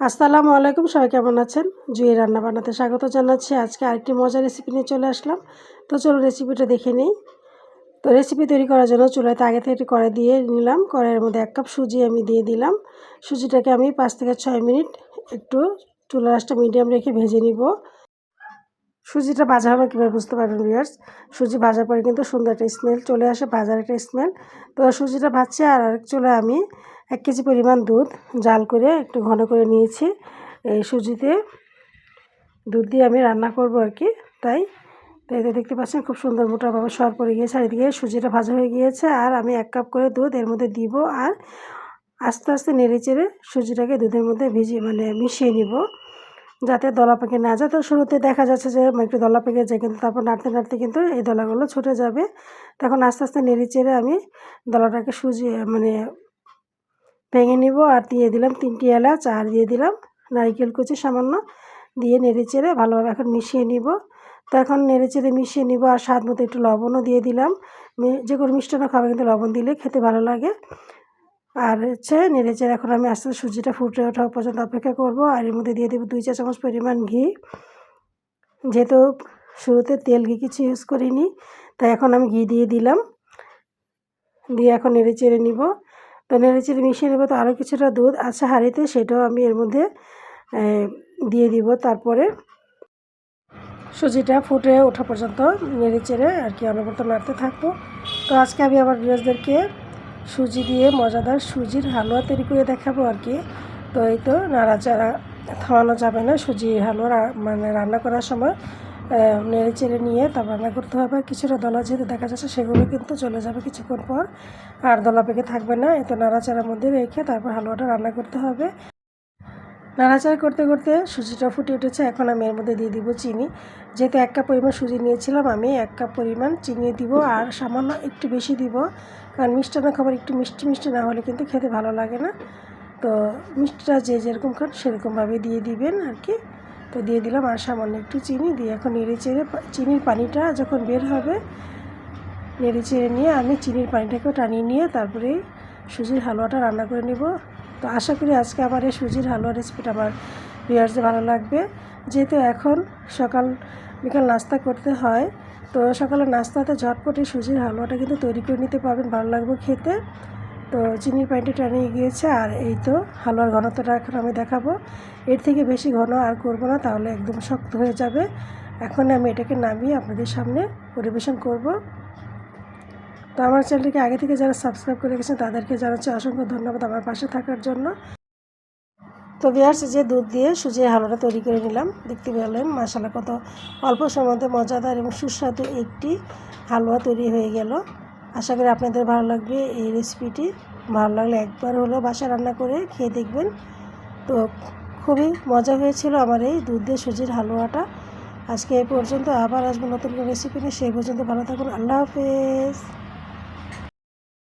আসসালামু আলাইকুম, সবাই কেমন আছেন? জুয়ে রান্না বানাতে স্বাগত জানাচ্ছি। আজকে আরেকটি মজার রেসিপি নিয়ে চলে আসলাম। তো চলো রেসিপিটা দেখে নিই। তো রেসিপি তৈরি করার জন্য চুলাতে আগে থেকে একটি কড়াই দিয়ে নিলাম। কড়াইয়ের মধ্যে এক কাপ সুজি আমি দিয়ে দিলাম। সুজিটাকে আমি পাঁচ থেকে ছয় মিনিট একটু চুলা রাসটা মিডিয়াম রেখে ভেজে নিব। সুজিটা ভাজা হবে কীভাবে বুঝতে পারবেন ভিউয়ার্স সুজি ভাজার পরে কিন্তু সুন্দর একটা স্মেল চলে আসে বাজার একটা স্মেল তো সুজিটা ভাজছে আর আরেক চুলে আমি এক কেজি পরিমাণ দুধ জাল করে একটু ঘন করে নিয়েছি। এই সুজিতে দুধ দিয়ে আমি রান্না করব আর কি। তাই তো এতে দেখতে পাচ্ছেন খুব সুন্দর মোটাভাবে সর পড়ে গিয়েছে। আর এদিকে সুজিটা ভাজা হয়ে গিয়েছে আর আমি এক কাপ করে দুধ এর মধ্যে দিব আর আস্তে আস্তে নেড়ে চেড়ে সুজিটাকে দুধের মধ্যে ভিজিয়ে মানে মিশিয়ে নিব যাতে দলা পেকে না যায়। তো শুরুতে দেখা যাচ্ছে যে একটু দলা পেকে যায় কিন্তু তারপর নাড়তে নাড়তে কিন্তু এই দলাগুলো ছুটে যাবে। তখন আস্তে আস্তে নেড়ে চেড়ে আমি দলাটাকে সুজিয়ে মানে ভেঙে নিব আর দিয়ে দিলাম তিনটি এলাচ আর দিয়ে দিলাম নারিকেল কুচি সামান্য দিয়ে নেড়ে চেড়ে ভালোভাবে এখন মিশিয়ে নিব। তো এখন নেড়ে চেড়ে মিশিয়ে নিব আর স্বাদ মতো একটু লবণও দিয়ে দিলাম। যে কোনো মিষ্টান্ন খাবার কিন্তু লবণ দিলে খেতে ভালো লাগে। আর হচ্ছে নেড়ে চেড়ে এখন আমি আস্তে আস্তে সুজিটা ফুটে ওঠা পর্যন্ত অপেক্ষা করব আর এর মধ্যে দিয়ে দেবো দুই চা চামচ পরিমাণ ঘি। যেহেতু শুরুতে তেল ঘি কিছু ইউজ করিনি, তাই এখন আমি ঘি দিয়ে দিলাম। দিয়ে এখন নেড়ে চেড়ে নিব। তো নেড়ে চেড়ে মিশিয়ে নেব, তো আরও কিছুটা দুধ আছে হাঁড়িতে, সেটাও আমি এর মধ্যে দিয়ে দিব। তারপরে সুজিটা ফুটে ওঠা পর্যন্ত নেড়ে চেড়ে আর কি অনবরত নাড়তে থাকব। তো আজকে আমি আমার বিরাজদেরকে সুজি দিয়ে মজাদার সুজির হালুয়া তৈরি করে দেখাবো আর কি। তো এই তো নাড়াচাড়া থামানো যাবে না সুজির হালুয়া মানে রান্না করার সময়। নেড়ে চেড়ে নিয়ে তারপর রান্না করতে হবে। কিছুটা দলা যেহেতু দেখা যাচ্ছে সেগুলো কিন্তু চলে যাবে কিছুক্ষণ পর। আর দলা পেকে থাকবে না, এত নাড়াচাড়ার মধ্যে রেখে তারপর হালুয়াটা রান্না করতে হবে। নাড়াচাড়া করতে করতে সুজিটা ফুটে উঠেছে, এখন আমি এর মধ্যে দিয়ে দিব চিনি। যেহেতু এক কাপ পরিমাণ সুজি নিয়েছিলাম, আমি এক কাপ পরিমাণ চিনি দিব আর সামান্য একটু বেশি দিব। কারণ মিষ্টান্ন খাবার একটু মিষ্টি মিষ্টি না হলে কিন্তু খেতে ভালো লাগে না। তো মিষ্টিটা যে যেরকম খান সেরকমভাবে দিয়ে দিবেন আর কি। তো দিয়ে দিলাম আর সামান্য একটু চিনি দিয়ে এখন নেড়ে চেড়ে চিনির পানিটা যখন বের হবে, নেড়ে চেড়ে নিয়ে আমি চিনির পানিটাকেও টানিয়ে নিয়ে তারপরে সুজির হালুয়াটা রান্না করে নেব। তো আশা করি আজকে আমার এই সুজির হালুয়া রেসিপিটা আমার ভিউয়ার্সদের ভালো লাগবে। যেহেতু এখন সকাল বিকাল নাস্তা করতে হয়, তো সকালে নাস্তাতে ঝটপটে সুজির হালুয়াটা কিন্তু তৈরি করে নিতে পারবেন, ভালো লাগবে খেতে। তো চিনির পানিটা টানিয়ে গিয়েছে আর এই তো হালুয়ার ঘনত্বটা এখন আমি দেখাবো। এর থেকে বেশি ঘন আর করব না, তাহলে একদম শক্ত হয়ে যাবে। এখন আমি এটাকে নামিয়ে আপনাদের সামনে পরিবেশন করব। তো আমার চ্যানেলটিকে আগে থেকে যারা সাবস্ক্রাইব করে গেছেন তাদেরকে জানাচ্ছি অসংখ্য ধন্যবাদ আমার পাশে থাকার জন্য। তো বিয়ার্স যে দুধ দিয়ে সুজির হালুয়াটা তৈরি করে নিলাম। দেখতে পেলেন মশালা কত অল্প সময় মজাদার এবং সুস্বাদু একটি হালুয়া তৈরি হয়ে গেল। আশা করি আপনাদের ভালো লাগবে এই রেসিপিটি ভালো লাগলে একবার হলো বাসা রান্না করে খেয়ে দেখবেন। তো খুবই মজা হয়েছিল আমার এই দুধ দিয়ে সুজির হালুয়াটা। আজকে এ পর্যন্ত আবার আসব নতুন রেসিপি নিয়ে, সেই পর্যন্ত ভালো থাকুন। আল্লাহ হাফেজ।